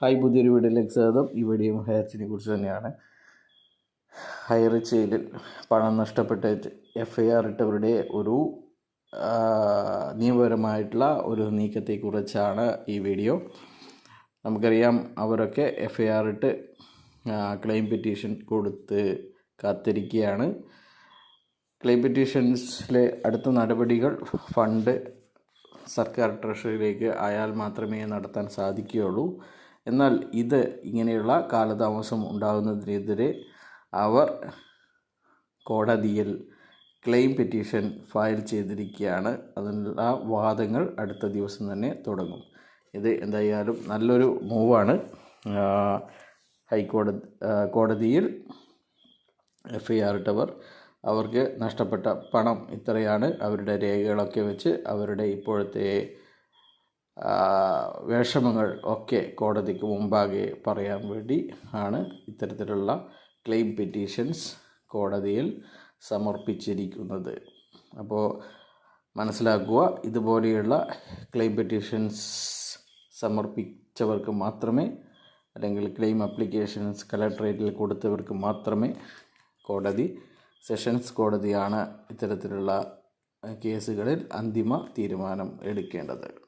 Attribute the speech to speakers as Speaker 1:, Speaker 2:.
Speaker 1: Hi പുതിയൊരു വീഡിയോയിലേക്ക് സ്വാഗതം. ഈ വീഡിയോ ഹയർച്ചിനെ കുറിച്ച് തന്നെയാണ്. ഹൈറിച്ചയിൽ പണം നഷ്ടപ്പെട്ട എഫ് ഐ ആർ ഇട്ടവരുടെ ഒരു നിയമപരമായിട്ടുള്ള ഒരു നീക്കത്തെക്കുറിച്ചാണ് ഈ വീഡിയോ. നമുക്കറിയാം അവരൊക്കെ എഫ് ഐ ആർ ഇട്ട് ക്ലെയിം പെറ്റീഷൻ കൊടുത്ത് കാത്തിരിക്കുകയാണ്. ക്ലെയിം പെറ്റീഷൻസിലെ അടുത്ത നടപടികൾ ഫണ്ട് സർക്കാർ ട്രഷറിയിലേക്ക് ആയാൽ മാത്രമേ നടത്താൻ സാധിക്കുകയുള്ളൂ. എന്നാൽ ഇത് ഇങ്ങനെയുള്ള കാലതാമസം ഉണ്ടാകുന്നതിനെതിരെ അവർ കോടതിയിൽ ക്ലെയിം പെറ്റീഷൻ ഫയൽ ചെയ്തിരിക്കുകയാണ്. അതിനുള്ള വാദങ്ങൾ അടുത്ത ദിവസം തന്നെ തുടങ്ങും. ഇത് എന്തായാലും നല്ലൊരു മൂവാണ്. ഹൈക്കോടതി കോടതിയിൽ എഫ് ഐ ആർ ഇട്ടവർ അവർക്ക് നഷ്ടപ്പെട്ട പണം ഇത്രയാണ്. അവരുടെ രേഖകളൊക്കെ വെച്ച് അവരുടെ ഇപ്പോഴത്തെ വിഷമങ്ങൾ ഒക്കെ കോടതിക്ക് മുമ്പാകെ പറയാൻ വേണ്ടി ആണ് ഇത്തരത്തിലുള്ള ക്ലെയിം പെറ്റീഷൻസ് കോടതിയിൽ സമർപ്പിച്ചിരിക്കുന്നത്. അപ്പോൾ മനസ്സിലാക്കുക ഇതുപോലെയുള്ള ക്ലെയിം പെറ്റീഷൻസ് സമർപ്പിച്ചവർക്ക് മാത്രമേ അല്ലെങ്കിൽ ക്ലെയിം അപ്ലിക്കേഷൻസ് കലക്ട്രേറ്റിൽ കൊടുത്തവർക്ക് മാത്രമേ കോടതി സെഷൻസ് കോടതിയാണ് ഇത്തരത്തിലുള്ള കേസുകളിൽ അന്തിമ തീരുമാനം എടുക്കേണ്ടത്.